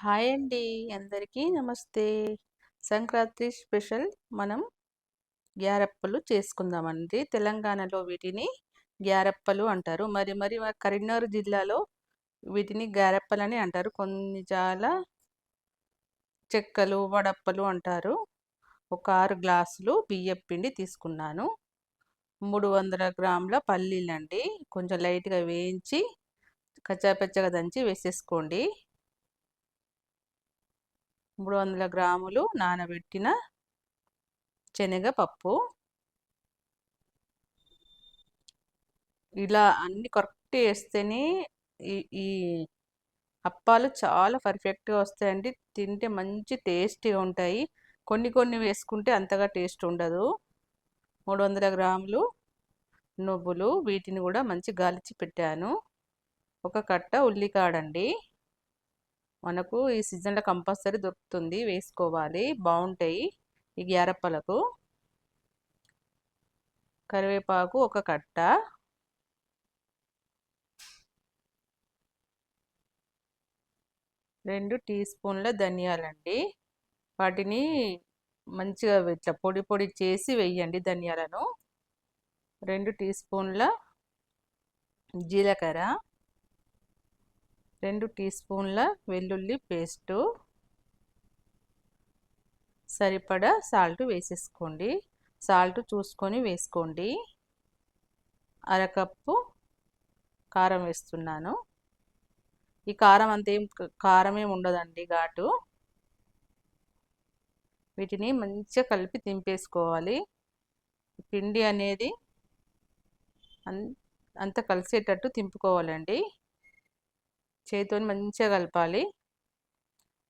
Hi అండి అందరికీ నమస్తే. సంక్రాంతి స్పెషల్ మనం గ్యారప్పలు చేసుకుందామండి. తెలంగాణలో వీటిని గ్యారప్పలు అంటారు. మరి మరి మా కరీంనగర్ జిల్లాలో వీటిని గ్యారప్పలని అంటారు. కొన్ని చాలా చెక్కలు వడప్పలు అంటారు. ఒక ఆరు గ్లాసులు బియ్యం పిండి తీసుకున్నాను. మూడు వందల గ్రాముల పల్లీలండి. కొంచెం లైట్గా వేయించి కచ్చాపచ్చగా దంచి వేసేసుకోండి. మూడు వందల గ్రాములు నానబెట్టిన శనగపప్పు. ఇలా అన్ని కరెక్ట్ వేస్తేనే ఈ ఈ అప్పాలు చాలా పర్ఫెక్ట్గా వస్తాయండి. తింటే మంచి టేస్టీగా ఉంటాయి. కొన్ని కొన్ని వేసుకుంటే అంతగా టేస్ట్ ఉండదు. మూడు వందల గ్రాములు నువ్వులు వీటిని కూడా మంచి గాలిచి పెట్టాను. ఒక కట్ట ఉల్లికాడండి. మనకు ఈ సీజన్లో కంపల్సరీ దొరుకుతుంది. వేసుకోవాలి. బాగుంటాయి ఈ గ్యారప్పలకు. కరివేపాకు ఒక కట్ట. రెండు టీ స్పూన్ల ధనియాలండి. వాటిని మంచిగా ఇట్లా పొడి పొడి చేసి వేయండి ధనియాలను. రెండు టీ స్పూన్ల జీలకర్ర. రెండు టీ స్పూన్ల వెల్లుల్లి పేస్టు. సరిపడా సాల్ట్ వేసేసుకోండి. సాల్ట్ చూసుకొని వేసుకోండి. అరకప్పు కారం వేస్తున్నాను. ఈ కారం అంతేం కారమే ఉండదండి ఘాటు. వీటిని మంచిగా కలిపి తింపేసుకోవాలి పిండి అనేది అంత కలిసేటట్టు తింపుకోవాలండి చేతితో మంచిగా కలపాలి.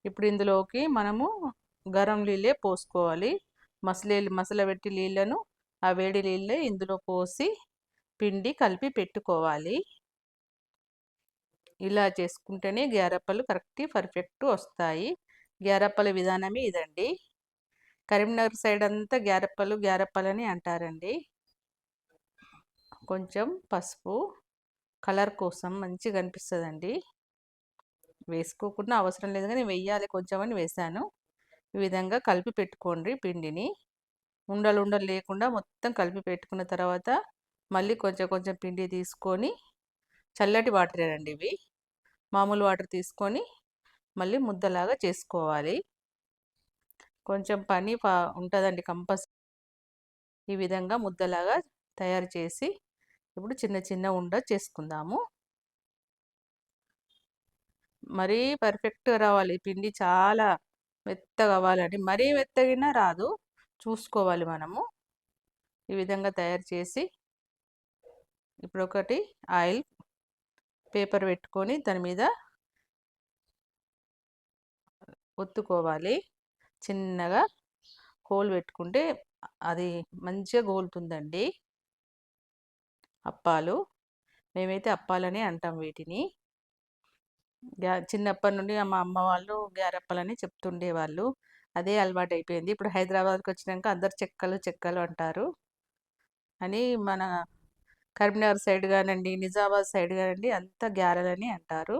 ఇప్పుడు ఇందులోకి మనము గరం నీళ్ళే పోసుకోవాలి. మసలే మసల పెట్టి నీళ్ళను ఆ వేడి నీళ్ళే ఇందులో పోసి పిండి కలిపి పెట్టుకోవాలి. ఇలా చేసుకుంటేనే గ్యారప్పలు కరెక్ట్ పర్ఫెక్ట్ వస్తాయి. గ్యారప్పల విధానమే ఇదండి. కరీంనగర్ సైడ్ అంతా గ్యారప్పలు గ్యారప్పలని అంటారండి. కొంచెం పసుపు కలర్ కోసం మంచిగా అనిపిస్తుందండి. వేసుకోకుండా అవసరం లేదు కానీ వెయ్యాలి కొంచెం అని వేసాను. ఈ విధంగా కలిపి పెట్టుకోండి పిండిని. ఉండలు ఉండలు లేకుండా మొత్తం కలిపి పెట్టుకున్న తర్వాత మళ్ళీ కొంచెం కొంచెం పిండి తీసుకొని చల్లటి వాటర్ ఇవి. మామూలు వాటర్ తీసుకొని మళ్ళీ ముద్దలాగా చేసుకోవాలి. కొంచెం పని ఉంటుందండి కంపల్సరీ. ఈ విధంగా ముద్దలాగా తయారు చేసి ఇప్పుడు చిన్న చిన్న ఉండ చేసుకుందాము. మరీ పర్ఫెక్ట్గా రావాలి. పిండి చాలా మెత్తగా అవ్వాలండి. మరీ మెత్తగినా రాదు. చూసుకోవాలి మనము. ఈ విధంగా తయారు చేసి ఇప్పుడు ఒకటి ఆయిల్ పేపర్ పెట్టుకొని దాని మీద ఒత్తుకోవాలి. చిన్నగా హోల్ పెట్టుకుంటే అది మంచిగా గోలుతుందండి. అప్పాలు. మేమైతే అప్పాలని అంటాం వీటిని. గ్యా చిన్నప్పటి నుండి మా అమ్మ వాళ్ళు గ్యారప్పలని చెప్తుండేవాళ్ళు. అదే అలవాటు అయిపోయింది ఇప్పుడు హైదరాబాద్కి వచ్చినాక అందరు చెక్కలు చెక్కలు అంటారు. అని మన కరీంనగర్ సైడ్ కానండి నిజామాబాద్ సైడ్ కానండి అంత గ్యారెలని అంటారు.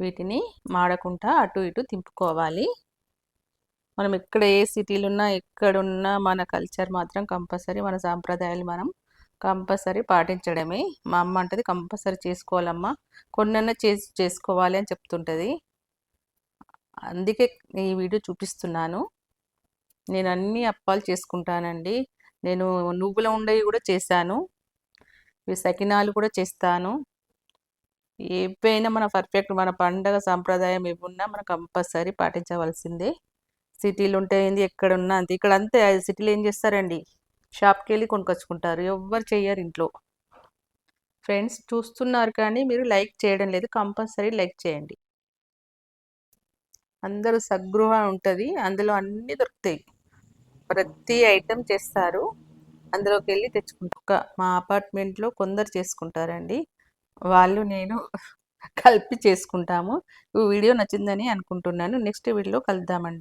వీటిని మాడకుండా అటు ఇటు తింపుకోవాలి. మనం ఎక్కడ ఏ సిటీలు ఉన్నా ఎక్కడున్నా మన కల్చర్ మాత్రం కంపల్సరీ మన సాంప్రదాయాలు మనం కంపల్సరీ పాటించడమే. మా అమ్మ అంటది కంపల్సరీ చేసుకోవాలమ్మా. కొన్నైనా చేసి చేసుకోవాలి అని చెప్తుంటుంది. అందుకే ఈ వీడియో చూపిస్తున్నాను. నేను అన్ని అప్పాలు చేసుకుంటానండి. నేను నువ్వుల ఉండవి కూడా చేశాను. సకినాలు కూడా చేస్తాను. ఏవైనా మన పర్ఫెక్ట్ మన పండగ సాంప్రదాయం ఏమున్నా మనం కంపల్సరీ పాటించవలసిందే. సిటీలు ఉంటే ఏంది ఎక్కడున్నా అంతే. ఇక్కడ అంతే సిటీలో ఏం చేస్తారండి? షాప్కి వెళ్ళి కొనుకొచ్చుకుంటారు. ఎవ్వరు చేయరు ఇంట్లో. ఫ్రెండ్స్ చూస్తున్నారు కానీ మీరు లైక్ చేయడం లేదు. కంపల్సరీ లైక్ చేయండి. అందరూ సగృహ ఉంటుంది. అందులో అన్నీ దొరుకుతాయి. ప్రతి ఐటెం చేస్తారు. అందులోకి వెళ్ళి తెచ్చుకుంటా మా అపార్ట్మెంట్లో కొందరు చేసుకుంటారండి. వాళ్ళు నేను కలిపి చేసుకుంటాము. ఈ వీడియో నచ్చిందని అనుకుంటున్నాను. నెక్స్ట్ వీడియోలో కలుద్దామండి.